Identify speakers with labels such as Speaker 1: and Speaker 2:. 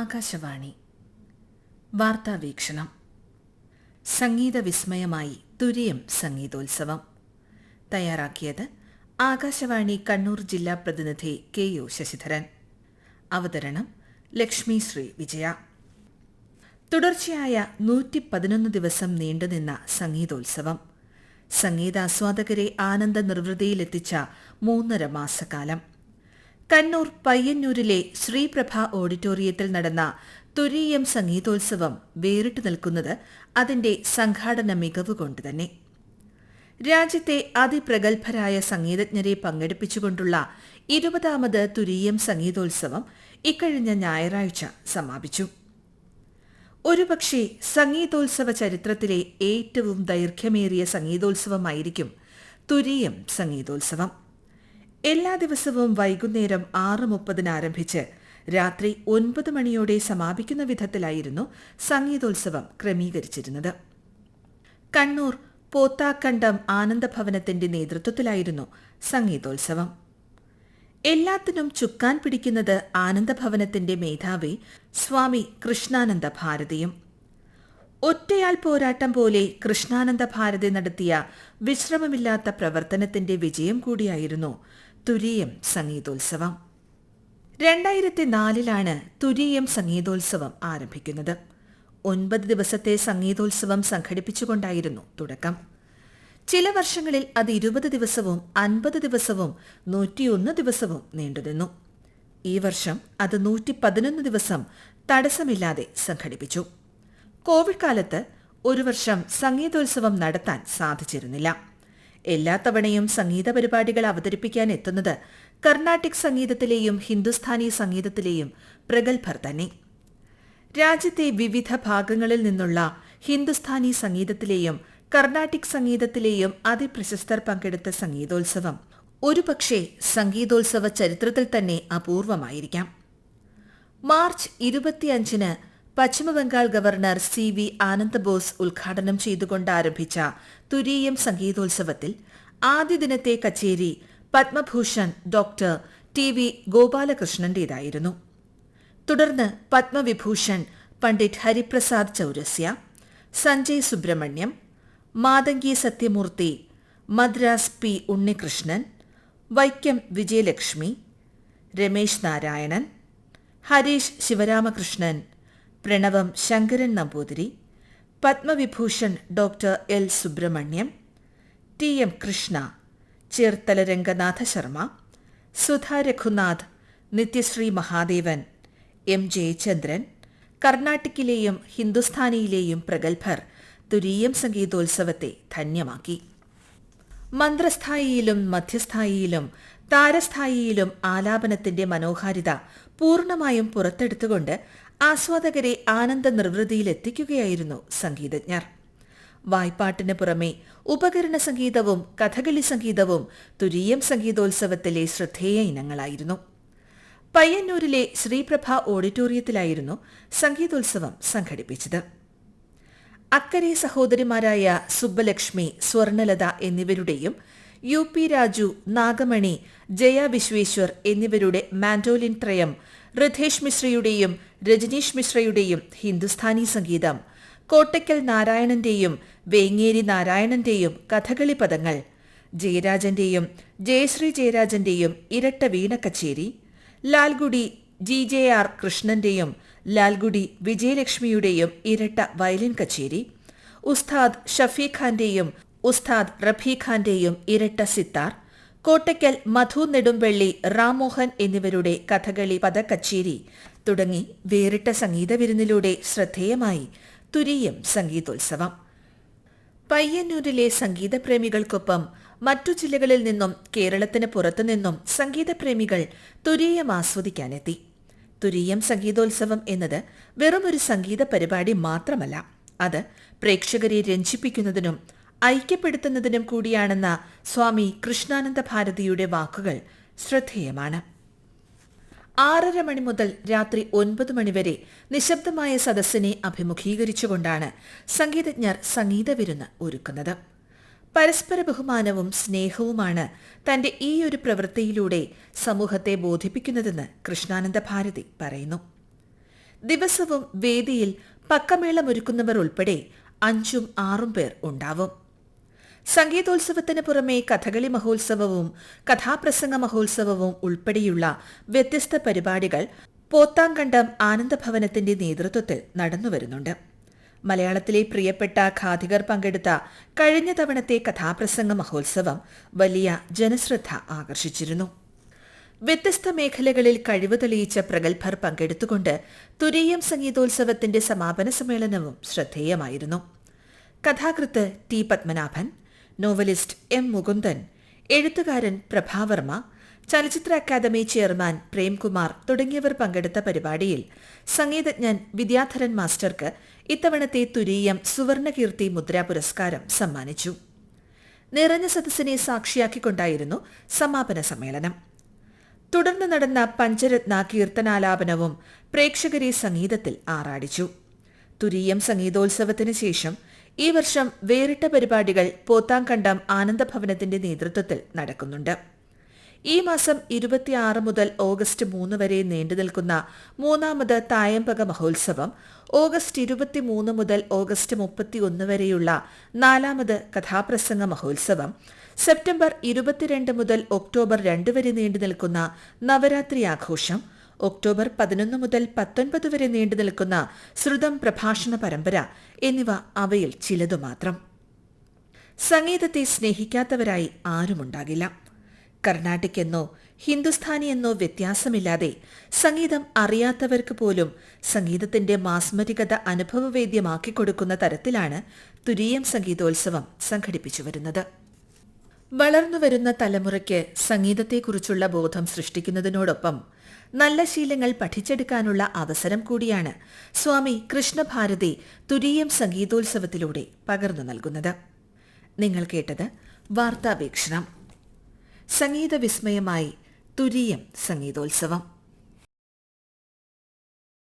Speaker 1: ആകാശവാണി വാർത്താവീക്ഷണം സംഗീത വിസ്മയമായി തുര്യം സംഗീതോത്സവം തയ്യാറാക്കിയത് ആകാശവാണി കണ്ണൂർ ജില്ലാ പ്രതിനിധി കെ യു ശശിധരൻ അവതരണം ലക്ഷ്മി ശ്രീ വിജയ തുടർച്ചയായ നൂറ്റി പതിനൊന്ന് ദിവസം നീണ്ടുനിന്ന സംഗീതോത്സവം സംഗീതാസ്വാദകരെ ആനന്ദ നിർവൃതിയിലെത്തിച്ച മൂന്നര മാസക്കാലം കണ്ണൂർ പയ്യന്നൂരിലെ ശ്രീപ്രഭ ഓഡിറ്റോറിയത്തിൽ നടന്ന തുരീയം സംഗീതോത്സവം വേറിട്ടു നിൽക്കുന്നത് അതിന്റെ സംഘാടന മികവ് തന്നെ രാജ്യത്തെ അതിപ്രഗത്ഭരായ സംഗീതജ്ഞരെ പങ്കെടുപ്പിച്ചുകൊണ്ടുള്ള ഇരുപതാമത് തുരീയം സംഗീതോത്സവം ഇക്കഴിഞ്ഞ ഞായറാഴ്ച സമാപിച്ചു ഒരുപക്ഷെ സംഗീതോത്സവ ചരിത്രത്തിലെ ഏറ്റവും ദൈർഘ്യമേറിയ സംഗീതോത്സവമായിരിക്കും തുരീയം സംഗീതോത്സവം എല്ലാ ദിവസവും വൈകുന്നേരം ആറ് മുപ്പതിന് ആരംഭിച്ച് രാത്രി ഒൻപത് മണിയോടെ സമാപിക്കുന്ന വിധത്തിലായിരുന്നു സംഗീതോത്സവം ക്രമീകരിച്ചിരുന്നത് കണ്ണൂർ പോത്താക്കണ്ടം ആനന്ദഭവനത്തിന്റെ നേതൃത്വത്തിലായിരുന്നു സംഗീതോത്സവം എല്ലാത്തിനും ചുക്കാൻ പിടിക്കുന്നത് ആനന്ദഭവനത്തിന്റെ മേധാവി സ്വാമി കൃഷ്ണാനന്ദ ഭാരതിയും ഒറ്റയാൽ പോരാട്ടം പോലെ കൃഷ്ണാനന്ദ ഭാരതി നടത്തിയ വിശ്രമമില്ലാത്ത പ്രവർത്തനത്തിന്റെ വിജയം കൂടിയായിരുന്നു തുരിയം സംഗീതോത്സവം രണ്ടായിരത്തി നാലിലാണ് തുരീയം സംഗീതോത്സവം ആരംഭിക്കുന്നത് ഒൻപത് ദിവസത്തെ സംഗീതോത്സവം സംഘടിപ്പിച്ചുകൊണ്ടായിരുന്നു തുടക്കം ചില വർഷങ്ങളിൽ അത് ഇരുപത് ദിവസവും അൻപത് ദിവസവും നൂറ്റിയൊന്ന് ദിവസവും നീണ്ടുനിന്നു ഈ വർഷം അത് നൂറ്റി പതിനൊന്ന് ദിവസം തടസ്സമില്ലാതെ സംഘടിപ്പിച്ചു കോവിഡ് കാലത്ത് ഒരു വർഷം സംഗീതോത്സവം നടത്താൻ സാധിച്ചിരുന്നില്ല എല്ലാ തവണയും സംഗീത പരിപാടികൾ അവതരിപ്പിക്കാൻ എത്തുന്നത് കർണാട്ടിക് സംഗീതത്തിലെയും ഹിന്ദുസ്ഥാനി സംഗീതത്തിലെയും പ്രഗത്ഭർ തന്നെ രാജ്യത്തെ വിവിധ ഭാഗങ്ങളിൽ നിന്നുള്ള ഹിന്ദുസ്ഥാനി സംഗീതത്തിലെയും കർണാട്ടിക് സംഗീതത്തിലെയും അതിപ്രശസ്തർ പങ്കെടുത്ത സംഗീതോത്സവം ഒരുപക്ഷെ സംഗീതോത്സവ ചരിത്രത്തിൽ തന്നെ അപൂർവമായിരിക്കാം മാർച്ച് ഇരുപത്തിയഞ്ചിന് Paschim Bangal governor C V Bose ഉദ്ഘാടനം ചെയ്തുകൊണ്ട് ആരംഭിച്ച തുരീയം സംഗീതോത്സവത്തിൽ ആദ്യ ദിനത്തെ കച്ചേരി പത്മഭൂഷൺ ഡോക്ടർ ടി വി ഗോപാലകൃഷ്ണന്റേതായിരുന്നു തുടർന്ന് Padmavibhushan Pandit Hariprasad Chaurasia Sanjay Subrahmanyam Mathangi Sathyamoorthy Madras P Unnikrishnan Vaikom Vijayalakshmi Ramesh Narayanan Harish Sivaramakrishnan Pranavam Sankaran Namboothiri Padmavibhushan doctor L Subrahmanyam T M Krishna Cherthala Ranganatha Sharma Sudha Raghunath Nithyasree Mahadevan M Jayachandran കർണാട്ടിക്കിലെയും ഹിന്ദുസ്ഥാനിയിലെയും പ്രഗത്ഭർ തുരീയം സംഗീതോത്സവത്തെ ധന്യമാക്കി മന്ത്രസ്ഥായിയിലും മധ്യസ്ഥായിയിലും താരസ്ഥായിയിലും ആലാപനത്തിന്റെ മനോഹാരിത പൂർണ്ണമായും പുറത്തെടുത്തുകൊണ്ട് ആസ്വാദകരെ ആനന്ദ നിർവൃതിയിലെത്തിക്കുകയായിരുന്നു സംഗീതജ്ഞർ വായ്പാട്ടിന് പുറമെ ഉപകരണ സംഗീതവും കഥകളി സംഗീതവും തുരീയം സംഗീതോത്സവത്തിലെ ശ്രദ്ധേയ ഇനങ്ങളായിരുന്നു പയ്യന്നൂരിലെ ശ്രീപ്രഭ ഓഡിറ്റോറിയത്തിലായിരുന്നു സംഗീതോത്സവം സംഘടിപ്പിച്ചത് അക്കരെ സഹോദരിമാരായ സുബ്ബലക്ഷ്മി സ്വർണലത എന്നിവരുടെയും യു പി രാജു നാഗമണി ജയ വിശ്വേശ്വർ എന്നിവരുടെ മാൻഡോലിൻ ത്രയം റിഥേഷ് മിശ്രയുടെയും രജനീഷ് മിശ്രയുടെയും ഹിന്ദുസ്ഥാനി സംഗീതം കോട്ടയ്ക്കൽ നാരായണന്റെയും വേങ്ങേരി നാരായണന്റെയും കഥകളി പദങ്ങൾ ജയരാജന്റെയും ജയശ്രീ ജയരാജന്റെയും ഇരട്ട വീണക്കച്ചേരി ലാൽഗുഡി ജി ജെ ആർ കൃഷ്ണന്റെയും ലാൽഗുഡി വിജയലക്ഷ്മിയുടെയും ഇരട്ട വയലിൻ കച്ചേരി ഉസ്താദ് ഷഫീഖാന്റെയും ഉസ്താദ് റഫീഖാന്റെയും ഇരട്ട സിത്താർ കോട്ടയ്ക്കൽ മധു നെടുമ്പള്ളി റാമോഹൻ എന്നിവരുടെ കഥകളി പദക്കച്ചേരി തുടങ്ങി വേറിട്ട സംഗീത വിരുന്നിലൂടെ ശ്രദ്ധേയമായി തുരിയം സംഗീതോത്സവം പയ്യന്നൂരിലെ സംഗീതപ്രേമികൾക്കൊപ്പം മറ്റു ജില്ലകളിൽ നിന്നും കേരളത്തിന് പുറത്തുനിന്നും സംഗീതപ്രേമികൾ തുരീയം ആസ്വദിക്കാനെത്തി തുരീയം സംഗീതോത്സവം എന്നത് വെറുമൊരു സംഗീത പരിപാടി മാത്രമല്ല അത് പ്രേക്ഷകരെ രഞ്ജിപ്പിക്കുന്നതിനും ഐക്യപ്പെടുത്തുന്നതിനും കൂടിയാണെന്ന സ്വാമി കൃഷ്ണാനന്ദ ഭാരതിയുടെ വാക്കുകൾ ശ്രദ്ധേയമാണ് ആറര മണി മുതൽ രാത്രി ഒൻപത് മണിവരെ നിശബ്ദമായ സദസ്സിനെ അഭിമുഖീകരിച്ചുകൊണ്ടാണ് സംഗീതജ്ഞർ സംഗീതവിരുന്ന് ഒരുക്കുന്നത് പരസ്പര ബഹുമാനവും സ്നേഹവുമാണ് തന്റെ ഈ ഒരു പ്രവൃത്തിയിലൂടെ സമൂഹത്തെ ബോധിപ്പിക്കുന്നതെന്ന് കൃഷ്ണാനന്ദ ഭാരതി പറയുന്നു ദിവസവും വേദിയിൽ പക്കമേളമൊരുക്കുന്നവർ ഉൾപ്പെടെ അഞ്ചും ആറും പേർ ഉണ്ടാവും സംഗീതോത്സവത്തിന് പുറമെ കഥകളി മഹോത്സവവും കഥാപ്രസംഗ മഹോത്സവവും ഉൾപ്പെടെയുള്ള വ്യത്യസ്ത പരിപാടികൾ പോത്താങ്കണ്ടം ആനന്ദഭവനത്തിന്റെ നേതൃത്വത്തിൽ നടന്നുവരുന്നുണ്ട് മലയാളത്തിലെ പ്രിയപ്പെട്ട ഖാദികർ പങ്കെടുത്ത കഴിഞ്ഞ തവണത്തെ കഥാപ്രസംഗ മഹോത്സവം വലിയ ജനശ്രദ്ധ ആകർഷിച്ചിരുന്നു വ്യത്യസ്ത മേഖലകളിൽ കഴിവ് തെളിയിച്ച പ്രഗത്ഭർ പങ്കെടുത്തുകൊണ്ട് തുരീയം സംഗീതോത്സവത്തിന്റെ സമാപന സമ്മേളനവും ശ്രദ്ധേയമായിരുന്നു കഥാകൃത്ത് T Padmanabhan novelist M Mukundan എഴുത്തുകാരൻ പ്രഭാവർമ്മ ചലച്ചിത്ര അക്കാദമി ചെയർമാൻ പ്രേംകുമാർ തുടങ്ങിയവർ പങ്കെടുത്ത പരിപാടിയിൽ സംഗീതജ്ഞൻ വിദ്യാധരൻ മാസ്റ്റർക്ക് ഇത്തവണത്തെ തുരീയം സുവർണകീർത്തി മുദ്രാ പുരസ്കാരം സമ്മാനിച്ചു നിറഞ്ഞ സദസ്സിനെ സാക്ഷിയാക്കിക്കൊണ്ടായിരുന്നു സമാപന സമ്മേളനം തുടർന്ന് നടന്ന പഞ്ചരത്ന കീർത്തനാലാപനവും പ്രേക്ഷകരെ സംഗീതത്തിൽ ആറാടിച്ചു തുരീയം സംഗീതോത്സവത്തിന് ശേഷം ഈ വർഷം വേറിട്ട പരിപാടികൾ പോത്താങ്കണ്ടം ആനന്ദഭവനത്തിന്റെ നേതൃത്വത്തിൽ നടക്കുന്നുണ്ട് ഈ മാസം ഇരുപത്തിയാറ് മുതൽ ഓഗസ്റ്റ് മൂന്ന് വരെ നീണ്ടു നിൽക്കുന്ന മൂന്നാമത് തായമ്പക മഹോത്സവം ഓഗസ്റ്റ് ഇരുപത്തിമൂന്ന് മുതൽ ഓഗസ്റ്റ് മുപ്പത്തിയൊന്ന് വരെയുള്ള നാലാമത് കഥാപ്രസംഗ മഹോത്സവം സെപ്റ്റംബർ ഇരുപത്തിരണ്ട് മുതൽ ഒക്ടോബർ രണ്ട് വരെ നീണ്ടു നിൽക്കുന്ന നവരാത്രി ആഘോഷം ഒക്ടോബർ പതിനൊന്ന് മുതൽ പത്തൊൻപത് വരെ നീണ്ടു നിൽക്കുന്ന ശ്രുതം പ്രഭാഷണ പരമ്പര എന്നിവ അവയിൽ ചിലതു മാത്രം സംഗീതത്തെ സ്നേഹിക്കാത്തവരായി ആരുമുണ്ടാകില്ല എന്നോ ഹിന്ദുസ്ഥാനി എന്നോ വ്യത്യാസമില്ലാതെ സംഗീതം അറിയാത്തവർക്ക് പോലും സംഗീതത്തിന്റെ മാസ്മരികത അനുഭവവേദ്യമാക്കി കൊടുക്കുന്ന തരത്തിലാണ് തുരീയം സംഗീതോത്സവം സംഘടിപ്പിച്ചു വരുന്നത് വളർന്നുവരുന്ന തലമുറയ്ക്ക് സംഗീതത്തെക്കുറിച്ചുള്ള ബോധം സൃഷ്ടിക്കുന്നതിനോടൊപ്പം നല്ല ശീലങ്ങൾ പഠിച്ചെടുക്കാനുള്ള അവസരം കൂടിയാണ് സ്വാമി കൃഷ്ണഭാരതി തുരീയം സംഗീതോത്സവത്തിലൂടെ പകർന്നു നൽകുന്നത് നിങ്ങൾ കേട്ടത് വാർത്താവീക്ഷണം സംഗീത വിസ്മയമായി തുരീയം സംഗീതോത്സവം